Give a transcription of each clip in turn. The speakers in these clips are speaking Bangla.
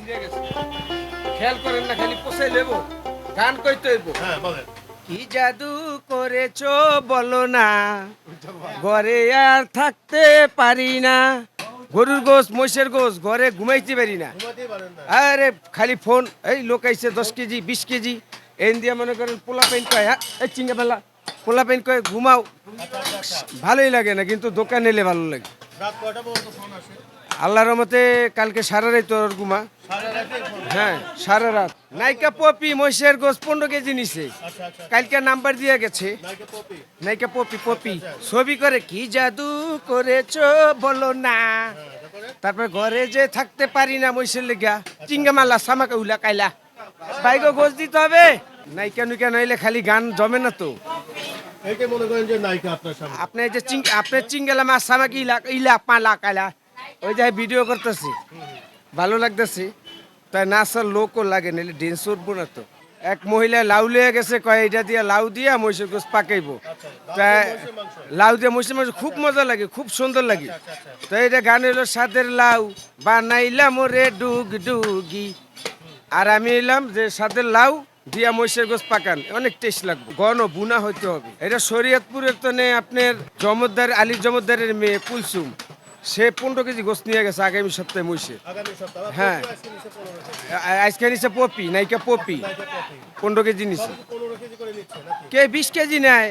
ছিঁড়ে গেছে। খেয়াল করেন না খালি পোষাই লেবো গান কইতে হইব। হ্যাঁ বলেন। কি জাদু করেছ বলো না? ঘরে আর থাকতে পারি না। গরুর গোস মহিষের গোস ঘরে ঘুমাইতে পারি না। ঘুমাতেই পারেন না। আরে খালি ফোন। এই লোক আইছে দশ কেজি বিশ কেজি। এন দিয়ে মনে করেন পোলা পেন কয় হ্যাঁ এই চিঙ্গা ফেলা পোলা পেন কয় ঘুমাও। ভালোই লাগে না কিন্তু দোকান এলে ভালো লাগে। রাত কয়টা পর্যন্ত ফোন আসে? আল্লাহর রহমতে কালকে সারা রাত ঘুমা। ফোন হ্যাঁ সারা রাত। নাইকা পপি মহিষের গোস পনেরো কেজি নিছে। কালকে নাম্বার দিয়ে গেছে। নাইকে পপি পপি ছবি করে কি জাদু করেছ বলো না? তারপর ঘরে যে থাকতে পারি না মহিষের লেগা চিঙ্গা মালা সামাকা উলা কাইলা। বাইকে গোস দিতে হবে। নাইকা নুকা নইলে খালি গান জমে না তো। নায়িকা আপনার আপনি যে চিং আপনি চিঙ্গেলা মাছ সামাকি ইলা ইলা পালা কাইলা। ওই যে ভিডিও করতেছি। ভালো লাগতেছে। তাই নাচার লোকও লাগে নাহলে ডেন্স উঠবো না তো। এক মহিলা লাউ লিয়ে গেছে কয় এটা দিয়া লাউ দিয়া মহিষের গোস পাকাইবো। তা লাউ দিয়ে মহিষের মাংস খুব মজা লাগে খুব সুন্দর লাগে। তো এটা গান হলো সাদের লাউ। বানাইলাম রে ডুগ ডুগি আর আমি এলাম যে সাদের লাউ দিয়া মহিষের গোস পাকান অনেক টেস্ট লাগবে। গণ বুনা হইতে হবে। এটা শরীয়তপুরের তো নেই আপনার জমদ্দার আলী জমদ্দারের মেয়ে কুলসুম। সে পনেরো কেজি গোস নিয়ে গেছে আগামী সপ্তাহে মহিষে হ্যাঁ। আজকে নিচে পপি নাইকা পপি। পনেরো কেজি নাকি? কেউ বিশ কেজি নেয়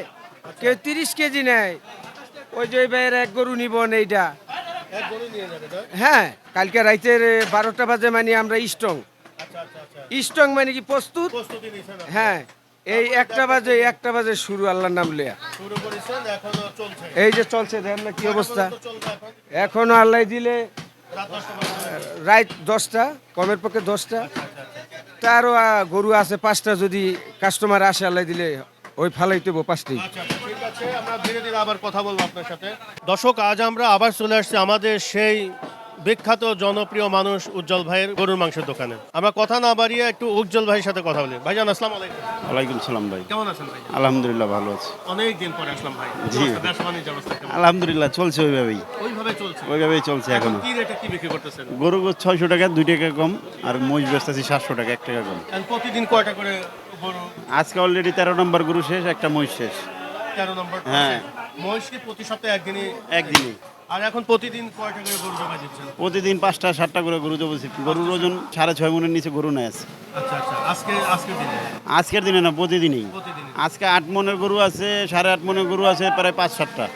কেউ তিরিশ কেজি নেয়। ওই যে ভাইয়ের এক গরু নিব এইটা। হ্যাঁ কালকে রাইতের বারোটা বাজে মানে আমরা স্ট্রং আচ্ছা আচ্ছা আচ্ছা। স্ট্রং মানে কি প্রস্তুত? হ্যাঁ। এই একটা বাজে একটা বাজে শুরু আল্লাহর নাম লিয়া। এই যে চলছে দেখেন না কি অবস্থা। এখন। আল্লাহ দিলে রাত দশটা কমের পক্ষে দশটা। তারও গরু আছে পাঁচটা যদি কাস্টমার আসে আল্লাহ দিলে ওই ফালাইতে হইবো পাঁচটাই আচ্ছা আচ্ছা, ঠিক আছে আমরা ধীরে ধীরে আবার কথা বলব আপনার সাথে। দর্শক আজ আমরা আবার চলে আসছি আমাদের সেই বিখ্যাত জনপ্রিয় মানুষ উজ্জ্বল ভাইয়ের গরুর মাংসের দোকানে। আমরা কথা না বাড়িয়ে একটু উজ্জ্বল ভাইয়ের সাথে কথা বলি। ভাইজান আসসালাম আলাইকুম। ওয়ালাইকুম সালাম ভাই। কেমন আছেন ভাই আলহামদুলিল্লাহ ভালো আছি। অনেক দিন পরে আসলাম ভাই। জি। আলহামদুলিল্লাহ চলছে ওইভাবেই। ওইভাবে চলছে। ওইভাবেই চলছে এখনও কি রেটে কি বিক্রি করতেছেন? গরু গোছ ছয়শো টাকা দুই টাকা কম আর মহিষ বেচতেছি সাতশো টাকা এক টাকা কম। প্রতিদিন কয়টা করে গরু? আজকে অলরেডি তেরো নম্বর গরু শেষ একটা মহিষ শেষ। তেরো নম্বর হ্যাঁ। মহিষকে প্রতি সপ্তাহে একদিনই? একদিনই। আর এখন প্রতিদিন কয়টা করে গরু জমা দিচ্ছেন? প্রতিদিন পাঁচটা সাতটা করে গরু দেবো গরুর ওজন সাড়ে ছয় মনের নিচে গরু নেয় আছে। আচ্ছা আচ্ছা। আজকে আজকে দিনে? আজকের দিনে না প্রতিদিনই। আজকে আট মনের গরু আছে সাড়ে আট মনের গরু আছে প্রায় পাঁচ সাতটা।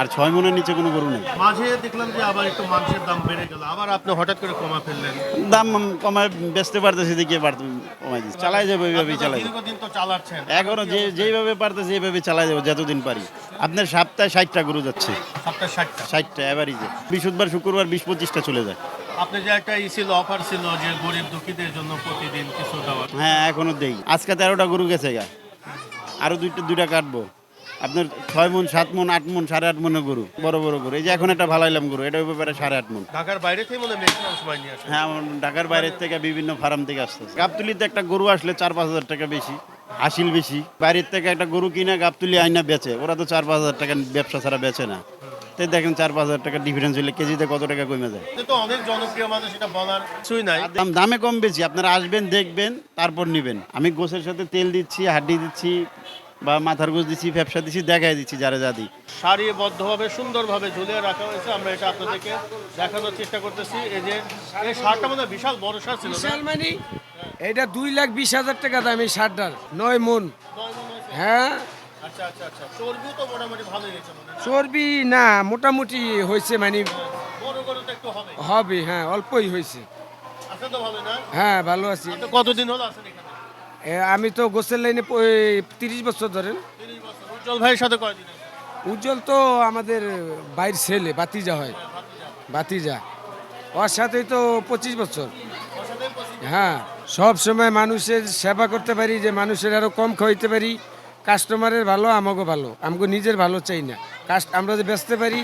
আর ছয় মনের নিচে কোনো গরু নেই। মাঝে দেখলাম যে আবার একটু মাংসের দাম বেড়ে গেল। আবার আপনি হঠাৎ করে কমা ফেললেন? দাম কমায় বেচতে পারতেছি দেখে কমাই দিচ্ছি। চালাই যাব এইভাবেই চালাই দীর্ঘদিন তো চালাচ্ছেন। এখনও যে যেইভাবে পারতেছি এইভাবে চালাই যাব যতদিন পারি। আপনার সপ্তাহে ষাটটা গরু যাচ্ছে। সপ্তাহে ষাটটা? ষাটটা অ্যাভারেজে বৃহস্পতিবার শুক্রবার বিশ পঁচিশটা চলে যায়। আপনি যে একটা ই ছিল অফার ছিল যে গরিব দুঃখীদের জন্য প্রতিদিন কিছু দেওয়ার। হ্যাঁ এখনও দেই। আজকে তেরোটা গরু গেছে গা। আরও দুইটা দুইটা কাটবো। আপনার ছয় মন সাত মন আট মন সাড়ে আট মনের গরু। বড় বড় গরু। এই যে এখন একটা ভালাইলাম গরু এটা ব্যাপারে সাড়ে আট মন। ঢাকার বাইরে থেকে মনে ম্যাক্সিমাম সময় নিয়ে আসেন হ্যাঁ ঢাকার বাইরের থেকে বিভিন্ন ফার্ম থেকে আসতে গাবতুলিতে একটা গরু আসলে চার পাঁচ হাজার টাকা বেশি হাসিল বেশি। বাইরের থেকে একটা গরু কিনে গাবতুলি আইনা বেচে ওরা তো চার পাঁচ হাজার টাকা ব্যবসা ছাড়া বেচে না। তাই দেখেন চার পাঁচ হাজার টাকা ডিফারেন্স হলে কেজিতে কত টাকা কমে যায়। তো অনেক জনপ্রিয় মানুষ এটা বলার কিছুই নাই। দাম কম বেশি আপনারা আসবেন দেখবেন তারপর নেবেন। আমি গোছের সাথে তেল দিচ্ছি হাড্ডি দিচ্ছি বা মাথার গোছ দিচ্ছি ব্যবসা দিচ্ছি দেখাই দিচ্ছি যারা যা দিই। সারিবদ্ধভাবে সুন্দরভাবে ঝুলিয়ে রাখা হয়েছে। আমরা এটা আপনাদেরকে দেখানোর চেষ্টা করতেছি। এই যে এই শার্টটা মনে হয় বিশাল বড় শার্ট ছিল না? বিশাল মানে? এইটা দুই লাখ বিশ হাজার টাকা দাম এই শার্টটার। নয় মন। মনে? হ্যাঁ। আচ্ছা আচ্ছা আচ্ছা। চর্বিও তো মোটামুটি ভালোই হয়েছে মনে চর্বি না মোটামুটি হয়েছে মানে বড় গরু তো একটু হবে। হবে হ্যাঁ অল্পই হয়েছে। আছে তো ভালো না? হ্যাঁ ভালো আছি। কতদিন হলো এ, আমি তো গোসের লাইনে তিরিশ বছর ধরেন। উজ্জ্বল ভাইয়ের সাথে কয়দিন? উজ্জ্বল তো আমাদের বাইর ছেলে বাতিজা হয়। বাতিজা ওর সাথেই তো পঁচিশ বছর। হ্যাঁ সব সময় মানুষের সেবা করতে পারি যে মানুষের আরও কম খাওয়াইতে পারি। কাস্টমারের ভালো আমাকে ভালো। আমাকে নিজের ভালো চাই না। কাস্ট আমরা যে বেচতে পারি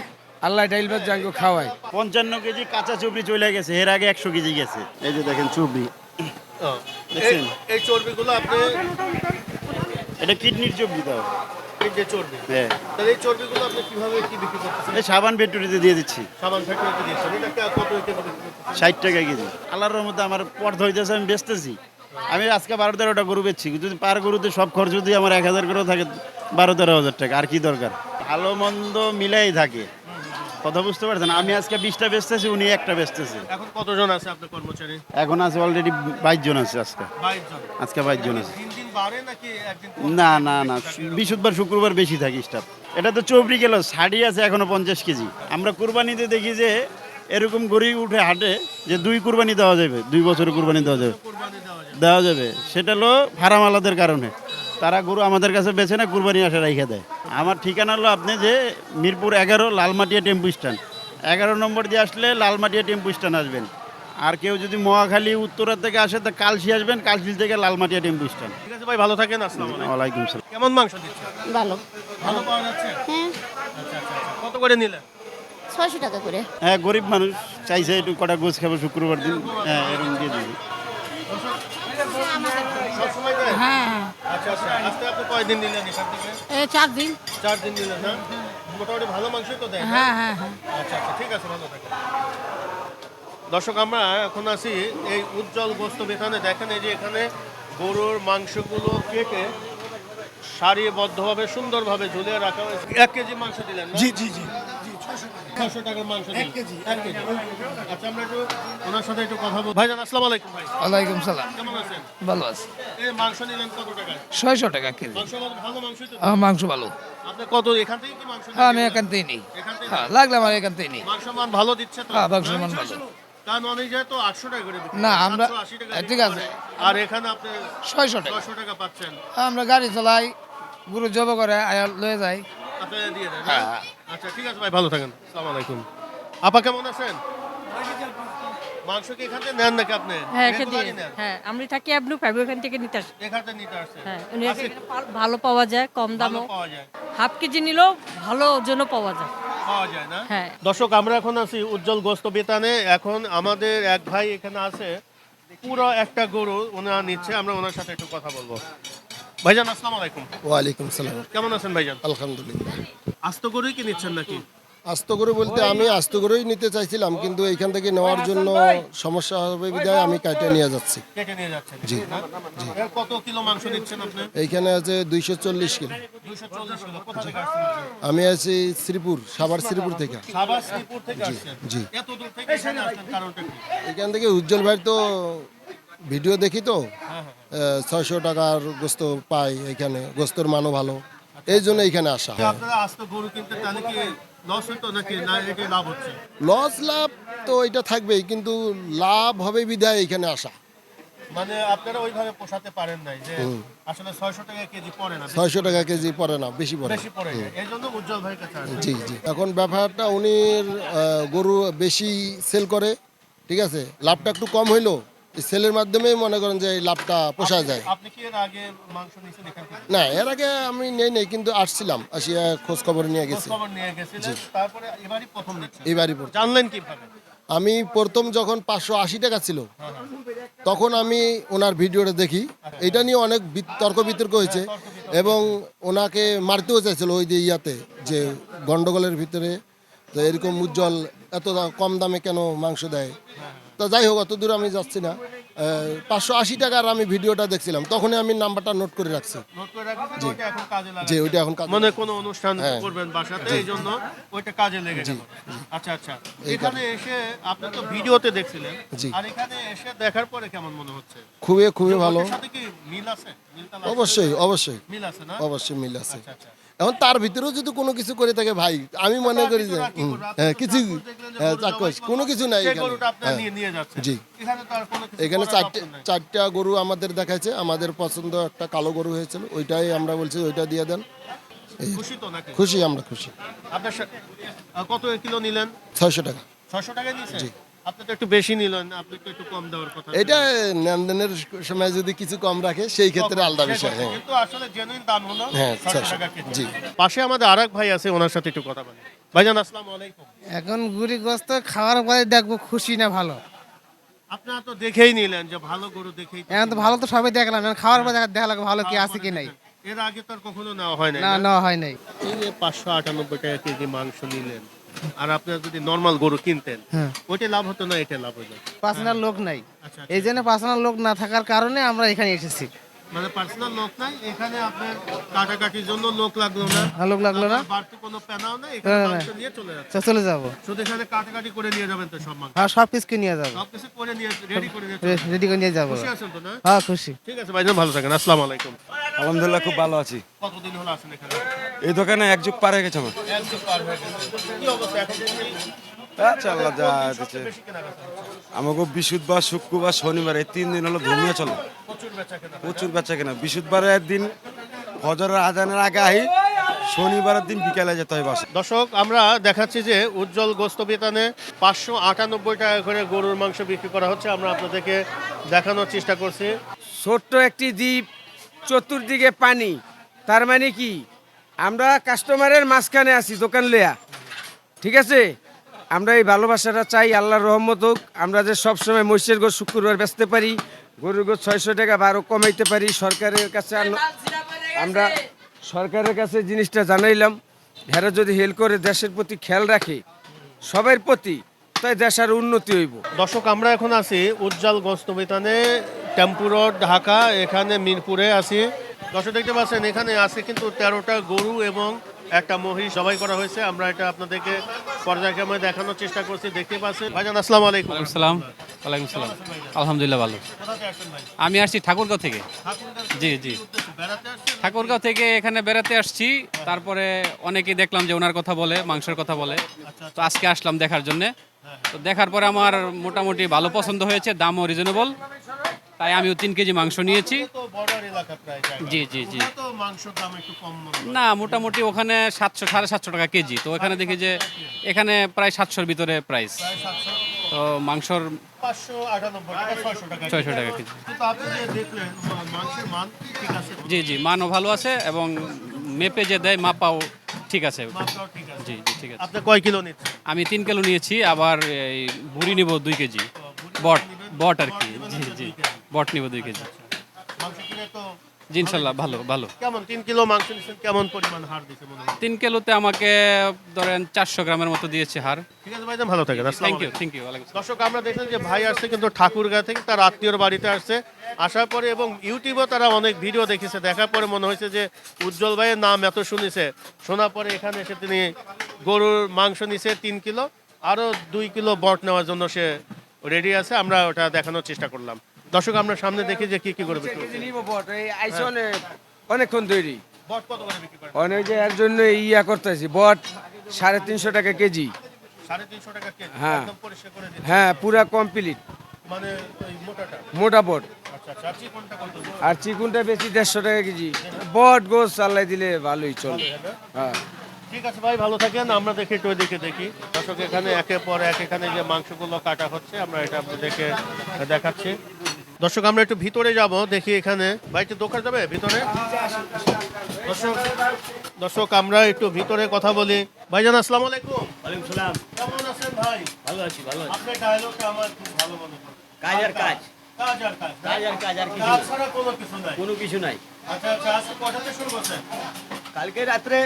আল্লাহ ডাইলবার জাঙ্গো খাওয়াই পঞ্চান্ন কেজি কাঁচা চুবড়ি চলে গেছে এর আগে একশো কেজি গেছে। এই যে দেখেন চুবড়ি। ও, দেখছেন? এই- চর্বিগুলো আপনি এটা কিডনির যে চর্বি। হ্যাঁ। তাহলে এই চর্বিগুলো আপনি কীভাবে কি বিক্রি করতেছেন? এই সাবান দিয়ে দিচ্ছি। সাবান ফ্যাক্টরিতে দিয়েছেন এটা কে- কত কেজি বিক্রি করতেছেন? টাকা কেজি। আল্লাহর মধ্যে আমার পর্দ হইতেছে আমি বেচতেছি। আমি আজকে বারো তেরোটা গরু বেচছি। যদি পার গরুতে সব খরচ যদি আমার এক হাজার করে থাকে বারো তেরো হাজার টাকা। আর কি দরকার? ভালো মন্দ মিলাই থাকে। কথা বুঝতে পারছেন? আমি আজকে বিশটা বেচতেছি উনি একটা বেচতেছে। এখন কতজন আছে আপনার কর্মচারী? এখন আছে অলরেডি বাইশ জন আছে আজকে। আজকে বাইশ জন আছে। না না না বৃহস্পতিবার শুক্রবার বেশি থাকি স্টাফ এটা তো চৌবড়ি গেল শাড়ি আছে এখনও পঞ্চাশ কেজি। আমরা কুরবানিতে দেখি যে এরকম গড়ি উঠে হাটে যে দুই কুরবানি দেওয়া যাবে দুই বছরের কুরবানি দেওয়া যাবে। দেওয়া যাবে। সেটা হলো ফারামালাদের কারণে। তারা গরু আমাদের কাছে বেছে না কুরবানি আসে রেখে দেয়। আমার ঠিকানা হলো আপনি যে মিরপুর এগারো লালমাটিয়া টেম্পু স্ট্যান্ড। এগারো নম্বর দিয়ে আসলে লালমাটিয়া টেম্পু স্ট্যান্ড আসবেন। আর কেউ যদি মহাখালী উত্তরা থেকে আসে তা কালসি আসবেন কালসি থেকে লালমাটিয়া টেম্পু স্ট্যান্ড। ঠিক আছে ভাই ভালো থাকেন আসসালামু আলাইকুম। ওয়ালাইকুম সালাম। কেমন মাংস দিচ্ছে ভালো। ভালো পাওয়া যাচ্ছে? হ্যাঁ। আচ্ছা আচ্ছা আচ্ছা। কত করে নিলেন ছয়শো টাকা করে। হ্যাঁ গরিব মানুষ চাইছে একটু কটা গোছ খাব শুক্রবার দিন। হ্যাঁ এরকম দিবি। দেয় হ্যাঁ। আচ্ছা আচ্ছা। আজকে আপনি কয়দিন নিলেন এখান থেকে? এই চার দিন। চার দিন নিলেন না মোটামুটি ভালো মাংসই তো দেয় হ্যাঁ হ্যাঁ হ্যাঁ। আচ্ছা আচ্ছা ঠিক আছে ভালো থাকেন। দর্শক আমরা এখন আছি এই উজ্জ্বল গোস্ত এখানে দেখেন এই যে এখানে গরুর মাংসগুলো কেটে সারিবদ্ধভাবে সুন্দরভাবে ঝুলিয়ে রাখা হয়েছে। এক কেজি মাংস দিলেন জি জি জি। টাকার মাংস এক কেজি। এক কেজি। আচ্ছা আমরা একটু ওনার সাথে একটু কথা বলব। ভাইজান আসসালামু আলাইকুম ভাই। ওয়ালাইকুম সালাম। কেমন আছেন? ভালো আছে। এই মাংস নিলেন কত টাকায়? ছয়শো টাকা কেজি। মাংস ভালো- ভালো তো। আমার মাংস ভালো। আপনি কত এখান থেকে কি মাংস হ্যাঁ আমি? এখান নিই। হ্যাঁ লাগলে আমার এখান থেকেই নিই। মাংস মান ভালো দিচ্ছে তো? হ্যাঁ, মাংসের মান ভালো। না, আমরা- 780 টাকা বিক্রি ঠিক আছে। আর এখানে আপনি ছয়শো টাকা। টাকা পাচ্ছেন। আমরা গাড়ি চালাই গুরু জব করে আয়া লয়ে যাই। আপনারা দিয়ে দেন হ্যাঁ। হ্যাঁ? আচ্ছা ঠিক আছে ভাই ভালো থাকেন। সালাম আলাইকুম। আপা কেমন আছেন? মাংস কি এখান থেকে নেন নাকি আপনি? হ্যাঁ এখান থেকে হ্যাঁ আমরা থাকি আপনি পাইবো এখান থেকে নিতে আসি। এখান থেকে নিতে আসছেন? হ্যাঁ উনি আজকে এখানে পা- ভালো পাওয়া যায় কম ভালো দামও। পাওয়া যায়। হাফ কেজি নিলেও ভালো ওজনও পাওয়া যায়। পাওয়া যায় না? হ্যাঁ। দর্শক আমরা এখন আছি উজ্জ্বল গোস্ত বেতানে এখন আমাদের এক ভাই এখানে আছে। পুরো একটা গরু ওনারা নিচ্ছে আমরা ওনার সাথে একটু কথা বলব। ভাইজান আসসালামু আলাইকুম। ওয়ালাইকুম সালাম। কেমন আছেন ভাইজান? আলহামদুলিল্লাহ। আস্ত গরুই কি নিচ্ছেন নাকি? আস্ত গরু বলতে আমি আস্ত গরুই নিতে চাইছিলাম কিন্তু এইখান থেকে নেওয়ার জন্য সমস্যা হবে বিধায় আমি কাটে নিয়ে যাচ্ছি। কেটে নিয়ে যাচ্ছেন। জি। না? কত কিলো মাংস দিচ্ছেন আপনি? এইখানে আছে দুইশো চল্লিশ কিলো। দুইশো চল্লিশ কিলো। কোথা থেকে আসছেন আপনি? আমি আছি শ্রীপুর সাভার শ্রীপুর থেকে। সাভার শ্রীপুর থেকে আসছেন। জি। এত দূর থেকে এখানে থেকে উজ্জ্বল ভাই তো ভিডিও দেখি তো। ছয়শো টাকার গোস্ত পাই এখানে গোস্তর মানও ভালো। এই জন্য এইখানে আসা লস লাভ তো এটা থাকবেই কিন্তু লাভ হবে বিধায় এইখানে আসা। মানে আপনারা ওইভাবে পোষাতে পারেন নাই যে আসলে ছয়শো টাকা কেজি পড়ে না ছয়শো টাকা কেজি পড়ে না বেশি পড়ে না। বেশি পড়ে যায় উজ্জ্বল ভাইয়ের কাছে জি জি। এখন ব্যাপারটা উনি গরু বেশি সেল করে ঠিক আছে? লাভটা একটু কম হইল সেলের মাধ্যমেই মনে করেন যে এই লাভটা পোষা যায়। আপনি কি এর আগে মাংস নিয়েছেন এখান থেকে? না এর আগে আমি নেই নেই কিন্তু আসছিলাম আসিয়া খোঁজ খবর নিয়ে গেছি। খবর নিয়ে গেছিলেন তারপরে এবারই প্রথম নিচ্ছেন। এইবারই পর- জানলেন কীভাবে? আমি প্রথম যখন পাঁচশো আশি টাকা ছিল তখন আমি ওনার ভিডিওটা দেখি। এটা নিয়ে অনেক বি- তর্ক বিতর্ক হয়েছে এবং ওনাকে মারতেও চাইছিল ওই যে ইয়াতে যে গন্ডগোলের ভিতরে তো এরকম উজ্জ্বল এত দা- কম দামে কেন মাংস দেয়। তো যাই হোক অত দূর আমি যাচ্ছি না। পাঁচশো আশি টাকার আমি ভিডিওটা দেখছিলাম তখনই আমি নাম্বারটা নোট করে রাখছি। ওইটা এখন মানে কোনো অনুষ্ঠান হ্যাঁ। করবেন বাসাতে এই জন্য ওইটা কাজে লেগে গেল। আচ্ছা আচ্ছা। এখানে এসে আপনি তো ভিডিওতে দেখছিলেন। আর এখানে এসে দেখার পরে কেমন মনে হচ্ছে? খুবই খুবই ভালো। সাথে কি মিল আছে? অবশ্যই অবশ্যই। মিল আছে না? অবশ্যই মিল আছে। আচ্ছা আচ্ছা। এখন তার ভিতরেও যদি কোনো কিছু করে থাকে ভাই আমি মনে করি যে করবে? আপনি হ্যাঁ কিছু যে হ্যাঁ চাক্ষুষ কোনো কিছু নাই এখানে। হ্যাঁ, জি। এখানে চারটে চারটা গরু আমাদের দেখাইছে আমাদের পছন্দ একটা কালো গরু হয়েছিল ওইটাই আমরা বলছি ওইটা দিয়ে দেন। খুশি আমরা খুশি। কত কিলো নিলেন? ছয়শো টাকা। ছশো টাকা নিয়েছেন? আপনি তো একটু বেশি নিলেন আপনি তো একটু কম দেওয়ার কথা এটা লেনদেনের সময় যদি কিছু কম রাখে সেই ক্ষেত্রে আলাদা বিষয় হ্যাঁ। কিন্তু আসলে জেনুইন দাম হলো হ্যাঁ, 600 600 টাকা কেজি। জি। পাশে আমাদের আরেক ভাই আছে ওনার সাথে একটু কথা বলি। ভাইজান আসসালামু আলাইকুম। এখন গুড়ি গোস্ত খাওয়ার পরে দেখব খুশি না ভালো। আপনারা তো দেখেই নিলেন যে ভালো গরু দেখেই তো এখন তো ভালো তো সবাই দেখলাম এখন খাওয়ার পরে দেখা- দেখা লাগবে ভালো কি আছে কি নাই। এর আগে তো আর কখনো নেওয়া হয় না না? নেওয়া হয় নাই। এই যে পাঁচশো আটানব্বই টাকা কেজি মাংস নিলেন আর আপনার যদি নর্মাল গরু কিনতেন হ্যাঁ। ওইটা লাভ হতো না এটা লাভ হতো পার্সোনাল লোক নাই। আচ্ছা এই জন্য পার্সোনাল লোক না থাকার কারণে আমরা এখানে এসেছি। মানে পার্সোনাল লোক নাই এখানে আপনার কাটাকাটির জন্য লোক লাগল না। ভালো লাগল না। বাড়তি কোনো পেনাও না এখানে নিয়ে চলে যাচ্ছে। চলে যাব। শুধু এখানে কাটাকাটি করে নিয়ে যাবেন তো সব মাংস হ্যাঁ সব কিছুকে নিয়ে যাব। সবকিছু করে নিয়ে রেডি করে নিয়ে রেডি করে নিয়ে যাব। খুশি আছেন তো না? হ্যাঁ খুশি। ঠিক আছে ভাইজান ভালো থাকেন। আসসালামু আলাইকুম। আলহামদুলিল্লাহ খুব ভালো আছি। কতদিন হলো আছেন এখানে? এই দোকানে এক যুগ পার হয়ে গেছে আমার। এক যুগ পার হয়ে গেছে। কি অবস্থা এখন আচ্ছা আল্লাহ যা দিচ্ছে বেশি কেনাকাটা হচ্ছে? আমাকে বিশুদ্ধবার শুক্রবার শনিবার এই তিন দিন হলো ধর্মীয় চলে। প্রচুর বেচা কেনা প্রচুর বেচা কেনা। বিশুদ্ধবারের দিন ফজরের আজানের আগে আহি শনিবারের দিন বিকালে যেতে হয় বাসা। দর্শক আমরা দেখাচ্ছি যে উজ্জ্বল গোস্ত বেতানে পাঁচশো আটানব্বই টাকা করে গরুর মাংস বিক্রি করা হচ্ছে। আমরা আপনাদেরকে দেখানোর চেষ্টা করছি। ছোট্ট একটি দ্বীপ চতুর্দিকে পানি। তার মানে কি? আমরা কাস্টমারের মাঝখানে আছি দোকান লেয়া ঠিক আছে? আমরা এই ভালোবাসাটা চাই আল্লাহর রহমত হোক। আমরা যে সবসময় মহিষের গোছ শুক্রবার বেচতে পারি গরুর গোছ ছয়শো টাকা বারো কমাইতে পারি সরকারের কাছে আমরা সরকারের কাছে জিনিসটা জানাইলাম। হেরা যদি হেল করে দেশের প্রতি খেয়াল রাখে সবার প্রতি তাই দেশ আর উন্নতি হইব। দর্শক আমরা এখন আছি উজ্জ্বল গোস্ত বেতানে। টেম্পু রোড ঢাকা এখানে মিরপুরে আছি। দর্শক দেখতে পাচ্ছেন এখানে আছে কিন্তু তেরোটা গরু এবং একটা মহিষ জবাই করা হয়েছে। আমরা এটা আপনাদেরকে পর্যায়ক্রমে দেখানোর চেষ্টা করছি। দেখতে পাচ্ছেন ভাইজান আসসালামু আলাইকুম। আসসালাম ওয়ালাইকুম সালাম। আলহামদুলিল্লাহ ভালো। আমি আসছি ঠাকুরগাঁও থেকে। জি জি। ঠাকুরগাঁও থেকে এখানে বেড়াতে আসছি। তারপরে অনেকেই দেখলাম যে ওনার কথা বলে মাংসের কথা বলে। তো আজকে আসলাম দেখার জন্যে। তো দেখার পরে আমার মোটামুটি ভালো পছন্দ হয়েছে দামও রিজনেবল তাই আমিও তিন কেজি মাংস নিয়েছি। জি জি জি। ওখানে। না মোটামুটি ওখানে সাতশো সাড়ে সাতশো টাকা কেজি। তো এখানে দেখি যে এখানে প্রায় সাতশোর ভিতরে প্রাইস তো মাংসর ছয়শো টাকা কেজি। জি জি মানও ভালো আছে এবং মেপে যে দেয় মাপাও ঠিক আছে। জি জি ঠিক আছে। আপনি কয় কিলো আমি তিন কিলো নিয়েছি আবার এই বুড়ি নিব দুই কেজি। বট বট আর কি। বট নিব দুই কেজি। মাংস কিনে তো জি ইনশাল্লাহ ভালো ভালো। কেমন তিন কিলো মাংস নিচ্ছেন কেমন পরিমাণ হার মনে হয়? তিন কিলোতে আমাকে ধরেন চারশো গ্রামের মতো দিয়েছে হার। ঠিক আছে ভাইজান ভালো থাকেন থ্যাংক ইউ থ্যাংক ইউ দর্শক আমরা দেখলাম যে ভাই আসছে কিন্তু ঠাকুরগাঁ থেকে তার আত্মীয়র বাড়িতে আসছে। আসার পরে এবং ইউটিউবে তারা অনেক ভিডিও দেখেছে দেখার পরে মনে হয়েছে যে উজ্জ্বল ভাইয়ের নাম এত শুনেছে। শোনার পরে এখানে এসে তিনি গরুর মাংস নিছে তিন কিলো আরও দুই কিলো বট নেওয়ার জন্য সে রেডি আছে আমরা ওটা দেখানোর চেষ্টা করলাম। দর্শক আমরা সামনে দেখি যে কি কি করে বিক্রি করছে। নিব বট এই আইসে অনেকক্ষণ তৈরি বট কত করে বিক্রি করে অনেক যে এর জন্য ইয়া করতেছি বট সাড়ে তিনশো টাকা কেজি। সাড়ে তিনশো টাকা কেজি হ্যাঁ। একদম পরিষ্কার করে দিচ্ছে হ্যাঁ পুরা কমপ্লিট। মানে ওই মোটাটা? মোটা বট। আচ্ছা আচ্ছা আর চিকনটা কত আর চিকুনটা বেশি দেড়শো টাকা কেজি। বট গোস চাল্লাই দিলে ভালোই চলে। হ্যাঁ। ঠিক আছে ভাই ভালো থাকেন। আমরা দেখি একটু ওইদিকে দেখি। দর্শক এখানে একের পর এক এখানে যে মাংসগুলো কাটা হচ্ছে আমরা এটা আপনাদেরকে দেখাচ্ছি। দর্শক আমরা একটু ভিতরে যাব দেখি এখানে। ভাই একটু দোকান যাবে ভিতরে? দর্শক দর্শক আমরা একটু ভিতরে কথা বলি। ভাইজান আসসালামু আলাইকুম। ওয়ালাইকুম সালাম। কেমন আছেন ভাই? ভালো আছি ভালো আছি। আপনার ডায়লগটা আমার খুব ভালো মনে হয়। কাজ আর কাজ। কাজ আর কাজ কাজ আর কাজ আর কিছু। ছাড়া কোনো কিছু নাই। কোনো কিছু নাই। আচ্ছা আচ্ছা আজকে কটাতে শুরু করছেন? কালকে রাত্রে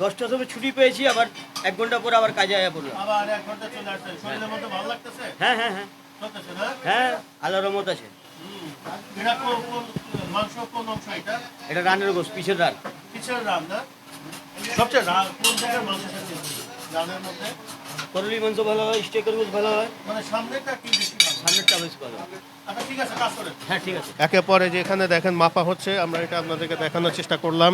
দশটার সময় ছুটি পেয়েছি আবার এক ঘণ্টা পর আবার কাজে আয়া পড়লাম। আবার এক ঘণ্টা চলে আসছেন। শরীরের মধ্যে ভালো লাগতেছে? হ্যাঁ হ্যাঁ হ্যাঁ। হ্যাঁ আল্লাহ রহমত আছে। এটা কোন কোন মাংস কোন অংশ এটা? এটা রানের গোস পিছের রান। কিসের রান না? সবচেয়ে রান কোন জায়গার মাংস রানের মধ্যে? করলি মাংস ভালো হয় স্টেকের গোস ভালো হয়? মানে সামনেটা কি বেশি সামনেরটা বেশ ভালো। আচ্ছা ঠিক আছে কাজ হ্যাঁ ঠিক আছে। একে পরে যে এখানে দেখেন মাপা হচ্ছে আমরা এটা আপনাদেরকে দেখানোর চেষ্টা করলাম।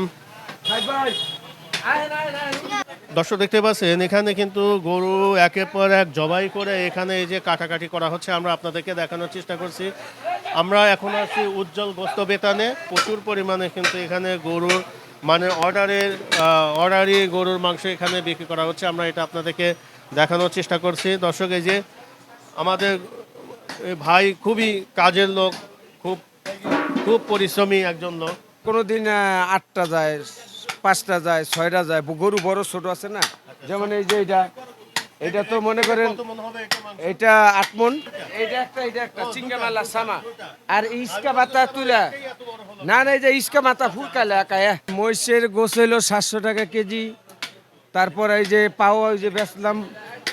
দর্শক দেখতে পাচ্ছেন, এখানে কিন্তু গরু একের পর এক জবাই করে এখানে এই যে কাটাকাটি করা হচ্ছে, আমরা আপনাদেরকে দেখানোর চেষ্টা করছি। আমরা এখন আছি উজ্জ্বল গোস্ত বেতানে, প্রচুর পরিমাণে কিন্তু এখানে গরুর মানে অর্ডারের অর্ডারই গরুর মাংস এখানে বিক্রি করা হচ্ছে, আমরা এটা আপনাদেরকে দেখানোর চেষ্টা করছি। দর্শক, এই যে আমাদের ভাই খুবই কাজের লোক, খুব খুব পরিশ্রমী একজন লোক। কোনো দিন আটটা যায় পাঁচটা যায় ছয়টা যায় গরু বড় ছোট আছে না? যেমন এই যে এটা এটা তো মনে করেন এটা আট মন। এটা একটা এটা একটা চিঙ্গা মালা সামা। আর ইস্কা মাথা তুলা। না না এই যে ইস্কা মাথা ফুলকালে একায় মহিষের গোস হইল সাতশো টাকা কেজি। তারপর এই যে পাও ওই যে বেচলাম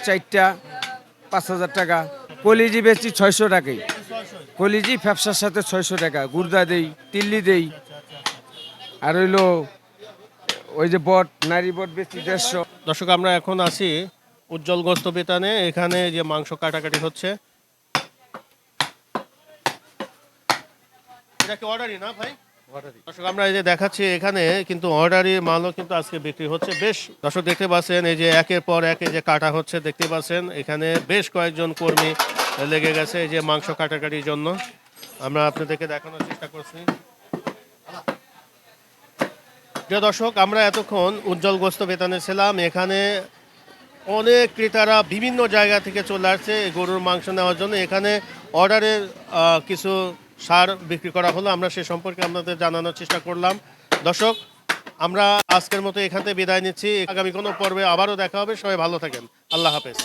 চারটা পাঁচ হাজার টাকা। কলিজি বেচি ছয়শো টাকাই। কলিজি ফ্যাপসার সাথে ছয়শো টাকা। গুর্দা দেই তিল্লি দেই। আর হইল ওই যে বট নারী বট বেচি দেড়শো। দর্শক আমরা এখন আছি উজ্জ্বল গোস্ত বেতানে। এখানে যে মাংস কাটাকাটি হচ্ছে। এটা কি অর্ডারই না ভাই? দর্শক আমরা এই যে দেখাচ্ছি এখানে কিন্তু অর্ডারি মালও কিন্তু আজকে বিক্রি হচ্ছে বেশ। দর্শক দেখতে পাচ্ছেন এই যে একের পর একে যে কাটা হচ্ছে দেখতে পাচ্ছেন এখানে বেশ কয়েকজন কর্মী লেগে গেছে এই যে মাংস কাটাকাটির জন্য। আমরা আপনাদেরকে দেখানোর চেষ্টা করছি। প্রিয় দর্শক, আমরা এতক্ষণ উজ্জ্বল গোস্ত বেতানে ছিলাম। এখানে অনেক ক্রেতারা বিভিন্ন জায়গা থেকে চলে আসছে গরুর মাংস নেওয়ার জন্য। এখানে অর্ডারের কিছু সার বিক্রি করা হলো। আমরা সে সম্পর্কে আপনাদের জানানোর চেষ্টা করলাম। দর্শক, আমরা আজকের মতো এখান বিদায় নিচ্ছি। আগামী কোনো পর্বে আবারও দেখা হবে। সবাই ভালো থাকেন। আল্লাহ হাফেজ।